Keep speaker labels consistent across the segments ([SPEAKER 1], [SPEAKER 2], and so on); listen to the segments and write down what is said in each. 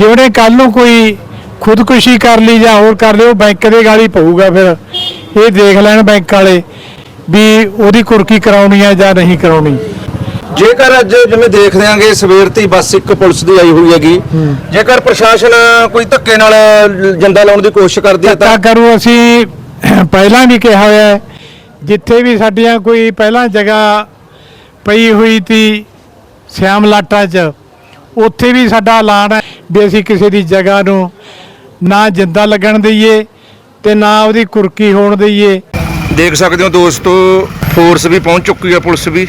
[SPEAKER 1] ਜਿਹੜੇ ਕੱਲ ਨੂੰ ਕੋਈ ਖੁਦਕੁਸ਼ੀ ਕਰ ਲਈ ਜਾਂ ਹੋਰ ਕਰ ਲਿਓ ਬੈਂਕ ਦੇ ਗਾਲੀ ਪਊਗਾ ਫਿਰ। ਇਹ ਦੇਖ ਲੈਣ ਬੈਂਕ ਵਾਲੇ ਵੀ ਉਹਦੀ ਕੁਰਕੀ ਕਰਾਉਣੀ ਹੈ ਜਾਂ ਨਹੀਂ ਕਰਾਉਣੀ।
[SPEAKER 2] ਜੇਕਰ ਅੱਜ ਜਿਵੇਂ ਦੇਖ ਦਿਆਂਗੇ ਸਵੇਰ ਤੇ ਬੱਸ ਇੱਕ ਪੁਲਿਸ ਦੀ ਆਈ ਹੋਈ ਹੈਗੀ। ਜੇਕਰ ਪ੍ਰਸ਼ਾਸਨ ਕੋਈ ਧੱਕੇ ਨਾਲ ਜੰਦਾ ਲਾਉਣ ਦੀ ਕੋਸ਼ਿਸ਼ ਕਰਦੀ ਹੈ
[SPEAKER 1] ਤਾਂ ਕਰੂ ਅਸੀਂ ਪਹਿਲਾਂ ਵੀ ਕਿਹਾ ਹੋਇਆ ਹੈ, ਜਿੱਥੇ ਵੀ ਸਾਡੀਆਂ ਕੋਈ ਪਹਿਲਾਂ ਜਗ੍ਹਾ ਪਈ ਹੋਈ ਤੀ ਸਿਆਮ ਲਾਟਾ 'ਚ ਉੱਥੇ ਵੀ ਸਾਡਾ ਐਲਾਨ ਹੈ। ਵੀ ਅਸੀਂ ਕਿਸੇ ਦੀ ਜਗ੍ਹਾ ਨੂੰ ਨਾ ਜਿੰਦਾ ਲੱਗਣ ਦਈਏ ਤੇ ਨਾ ਉਹਦੀ ਕੁਰਕੀ ਹੋਣ ਦਈਏ।
[SPEAKER 2] ਦੇਖ ਸਕਦੇ ਹੋ ਦੋਸਤੋ ਫੋਰਸ ਵੀ ਪਹੁੰਚ ਚੁੱਕੀ ਹੈ ਪੁਲਿਸ ਵੀ।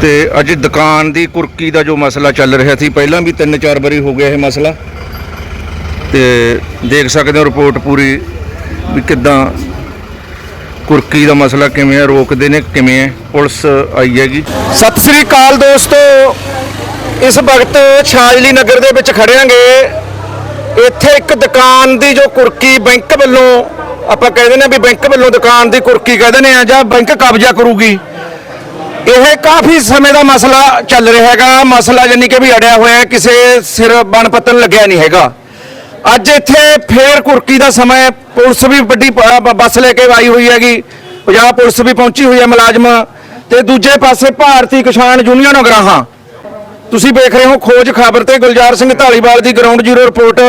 [SPEAKER 2] ਤੇ ਅੱਜ ਦੁਕਾਨ ਦੀ ਕੁਰਕੀ ਦਾ ਜੋ ਮਸਲਾ ਚੱਲ ਰਿਹਾ ਸੀ ਪਹਿਲਾਂ ਵੀ ਤਿੰਨ ਚਾਰ ਵਾਰੀ ਹੋ ਗਿਆ ਇਹ ਮਸਲਾ। ਤੇ ਦੇਖ ਸਕਦੇ ਹੋ ਰਿਪੋਰਟ ਪੂਰੀ ਵੀ ਕਿਦਾਂ ਕੁਰਕੀ ਦਾ ਮਸਲਾ ਕਿਵੇਂ ਹੈ ਰੋਕਦੇ ਨੇ ਕਿਵੇਂ ਹੈ ਪੁਲਿਸ ਆਈ ਹੈਗੀ। ਸਤਿ ਸ੍ਰੀ ਅਕਾਲ ਦੋਸਤੋ। ਇਸ ਵਕਤ ਛਾਜਲੀ ਨਗਰ ਦੇ ਵਿੱਚ ਖੜਿਆਂਗੇ ਇੱਥੇ ਇੱਕ ਦੁਕਾਨ ਦੀ ਜੋ ਕੁਰਕੀ ਬੈਂਕ ਵੱਲੋਂ ਆਪਾਂ ਕਹਿੰਦੇ ਨੇ ਵੀ ਬੈਂਕ ਵੱਲੋਂ ਦੁਕਾਨ ਦੀ ਕੁਰਕੀ ਕਹਿੰਦੇ ਨੇ ਆ ਜਾਂ ਬੈਂਕ ਕਬਜ਼ਾ ਕਰੂਗੀ। ਇਹ ਕਾਫੀ ਸਮੇਂ ਦਾ ਮਸਲਾ ਚੱਲ ਰਿਹਾ ਹੈਗਾ। ਮਸਲਾ ਜਾਨੀ ਕਿ ਵੀ ਅੜਿਆ ਹੋਇਆ, ਕਿਸੇ ਸਿਰ ਬਣ ਪੱਤਨ ਲੱਗਿਆ ਨਹੀਂ ਹੈਗਾ। ਅੱਜ ਇੱਥੇ ਫੇਰ ਕੁਰਕੀ ਦਾ ਸਮਾਂ ਪੁਲਿਸ ਵੀ ਵੱਡੀ ਬੱਸ ਲੈ ਕੇ ਆਈ ਹੋਈ ਹੈਗੀ। ਪੰਜਾਬ ਪੁਲਿਸ ਵੀ ਪਹੁੰਚੀ ਹੋਈ ਹੈ ਮੁਲਾਜ਼ਮ। ਤੇ ਦੂਜੇ ਪਾਸੇ ਭਾਰਤੀ ਕਿਸਾਨ ਯੂਨੀਅਨ ਅਗਰਾਹਾਂ ਤੁਸੀਂ ਵੇਖ ਰਹੇ ਹੋ ਖੋਜ ਖਬਰ ਤੇ ਗੁਲਜ਼ਾਰ ਸਿੰਘ ਢਾਲੀਵਾਲ ਦੀ ਗਰਾਊਂਡ ਜ਼ੀਰੋ ਰਿਪੋਰਟ।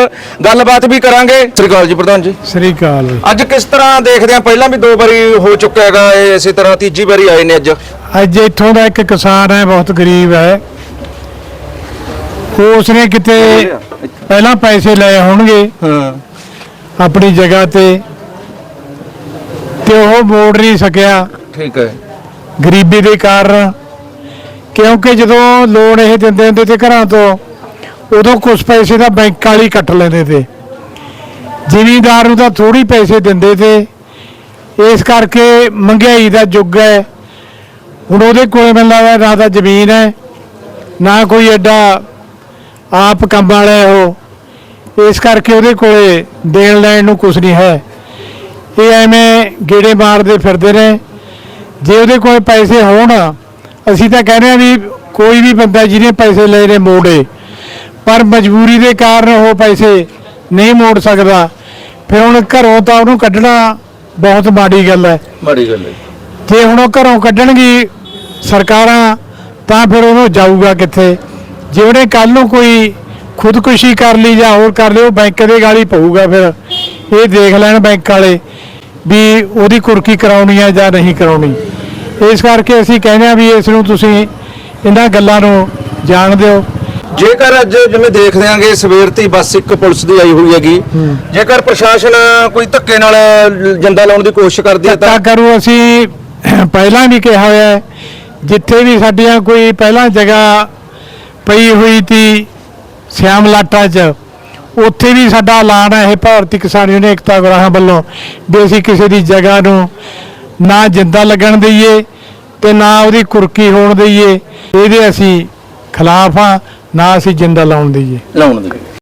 [SPEAKER 2] ਗੱਲਬਾਤ ਵੀ ਕਰਾਂਗੇ। ਸ੍ਰੀ ਅਕਾਲ ਜੀ ਪ੍ਰਧਾਨ ਜੀ।
[SPEAKER 1] ਸ੍ਰੀ ਅਕਾਲ।
[SPEAKER 2] ਅੱਜ ਕਿਸ ਤਰ੍ਹਾਂ ਦੇਖਦੇ ਆ ਪਹਿਲਾਂ ਵੀ ਦੋ ਵਾਰੀ ਹੋ ਚੁੱਕਾ ਹੈਗਾ ਇਹ ਇਸੇ ਤਰ੍ਹਾਂ ਤੀਜੀ ਵਾਰੀ ਆਏ ਨੇ ਅੱਜ।
[SPEAKER 1] ਅੱਜ ਇੱਥੋਂ ਦਾ ਇੱਕ ਕਿਸਾਨ ਹੈ ਬਹੁਤ ਗਰੀਬ ਹੈ। ਉਸਨੇ ਕਿਤੇ ਪਹਿਲਾਂ ਪੈਸੇ ਲਏ ਹੋਣਗੇ
[SPEAKER 2] ਹਾਂ।
[SPEAKER 1] ਆਪਣੀ ਜਗ੍ਹਾ ਤੇ ਤੇ ਉਹ ਮੋੜ ਨਹੀਂ ਸਕਿਆ।
[SPEAKER 2] ਠੀਕ ਹੈ।
[SPEAKER 1] ਗਰੀਬੀ ਦੇ ਕਾਰਨ ਕਿਉਂਕਿ ਜਦੋਂ ਲੋਨ ਇਹ ਦਿੰਦੇ ਹੁੰਦੇ ਤੇ ਘਰਾਂ ਤੋਂ, ਉਦੋਂ ਕੁਝ ਪੈਸੇ ਤਾਂ ਬੈਂਕ ਵਾਲੀ ਕੱਟ ਲੈਂਦੇ ਤੇ। ਜ਼ਿਮੀਂਦਾਰ ਨੂੰ ਤਾਂ ਥੋੜੀ ਪੈਸੇ ਦਿੰਦੇ ਤੇ। ਇਸ ਕਰਕੇ ਮਹਿੰਗਾਈ ਦਾ ਯੁੱਗ ਹੈ। ਹੁਣ ਉਹਦੇ ਕੋਲੇ ਮੈਨੂੰ ਲੱਗਦਾ ਨਾ ਤਾਂ ਜ਼ਮੀਨ ਹੈ, ਨਾ ਕੋਈ ਐਡਾ ਆਪ ਕੰਮ ਵਾਲਾ ਹੈ ਉਹ। ਇਸ ਕਰਕੇ ਉਹਦੇ ਕੋਲੇ ਦੇਣ ਲੈਣ ਨੂੰ ਕੁਝ ਨਹੀਂ ਹੈ। ਇਹ ਐਵੇਂ ਗੇੜੇ ਮਾਰਦੇ ਫਿਰਦੇ ਨੇ। ਜੇ ਉਹਦੇ ਕੋਲ ਪੈਸੇ ਹੋਣ ਅਸੀਂ ਤਾਂ ਕਹਿੰਦੇ ਆ ਵੀ ਕੋਈ ਵੀ ਬੰਦਾ ਜਿਹਨੇ ਪੈਸੇ ਲਏ ਨੇ ਮੋੜੇ ਪਰ ਮਜਬੂਰੀ ਦੇ ਕਾਰਨ ਉਹ ਪੈਸੇ ਨਹੀਂ ਮੋੜ ਸਕਦਾ। ਫਿਰ ਹੁਣ ਘਰੋਂ ਤਾਂ ਉਹਨੂੰ ਕੱਢਣਾ ਬਹੁਤ ਮਾੜੀ ਗੱਲ ਹੈ।
[SPEAKER 2] ਮਾੜੀ ਗੱਲ ਹੈ।
[SPEAKER 1] ਜੇ ਹੁਣ ਉਹ ਘਰੋਂ ਕੱਢਣਗੀ ਸਰਕਾਰਾਂ ਤਾਂ ਫਿਰ ਉਹਨੂੰ ਜਾਊਗਾ ਕਿੱਥੇ? ਜਿਹੜੇ ਕੱਲ ਨੂੰ ਕੋਈ ਖੁਦਕੁਸ਼ੀ ਕਰ ਲਈ ਜਾਂ ਹੋਰ ਕਰ ਲਿਓ ਬੈਂਕ ਦੇ ਗਾਲੀ ਪਊਗਾ ਫਿਰ। ਇਹ ਦੇਖ ਲੈਣ ਬੈਂਕ ਵਾਲੇ ਵੀ ਉਹਦੀ ਕੁਰਕੀ ਕਰਾਉਣੀ ਹੈ ਜਾਂ ਨਹੀਂ ਕਰਾਉਣੀ। ਇਸ ਕਰਕੇ ਅਸੀਂ ਕਹਿੰਦੇ ਆ ਵੀ ਇਸ ਨੂੰ ਤੁਸੀਂ ਇਹਨਾਂ ਗੱਲਾਂ ਨੂੰ ਜਾਣ ਦਿਓ।
[SPEAKER 2] ਜੇਕਰ ਅੱਜ ਜਿਵੇਂ ਦੇਖ ਦਿਆਂਗੇ ਸਵੇਰ ਤੇ ਬੱਸ ਇੱਕ ਪੁਲਿਸ ਦੀ ਆਈ ਹੋਈ ਹੈਗੀ। ਜੇਕਰ ਪ੍ਰਸ਼ਾਸਨ ਕੋਈ ਧੱਕੇ ਨਾਲ ਜੰਦਾ ਲਾਉਣ ਦੀ ਕੋਸ਼ਿਸ਼ ਕਰਦੀ ਹੈ ਤਾਂ
[SPEAKER 1] ਕਰੂ ਅਸੀਂ ਪਹਿਲਾਂ ਵੀ ਕਿਹਾ ਹੋਇਆ ਜਿੱਥੇ ਵੀ ਸਾਡੀਆਂ ਕੋਈ ਪਹਿਲਾਂ ਜਗ੍ਹਾ ਪਈ ਹੋਈ ਤੀ ਸਿਆਮ ਲਾਟਾ 'ਚ ਉੱਥੇ ਵੀ ਸਾਡਾ ਐਲਾਨ ਹੈ ਇਹ ਭਾਰਤੀ ਕਿਸਾਨ ਯੂਨੀਅਨ ਏਕਤਾ ਗਰਾਹਾਂ ਵੱਲੋਂ ਵੀ ਅਸੀਂ ਕਿਸੇ ਦੀ ਜਗ੍ਹਾ ਨੂੰ ਨਾ ਜਿੰਦਾ ਲੱਗਣ ਦਈਏ ਤੇ ਨਾ ਉਹਦੀ ਕੁਰਕੀ ਹੋਣ ਦਈਏ। ਇਹਦੇ ਅਸੀਂ ਖਿਲਾਫ ਆ ਨਾ ਅਸੀਂ ਜਿੰਦਾ ਲਾਉਣ ਦਈਏ।
[SPEAKER 2] ਲਾਉਣ ਦੀ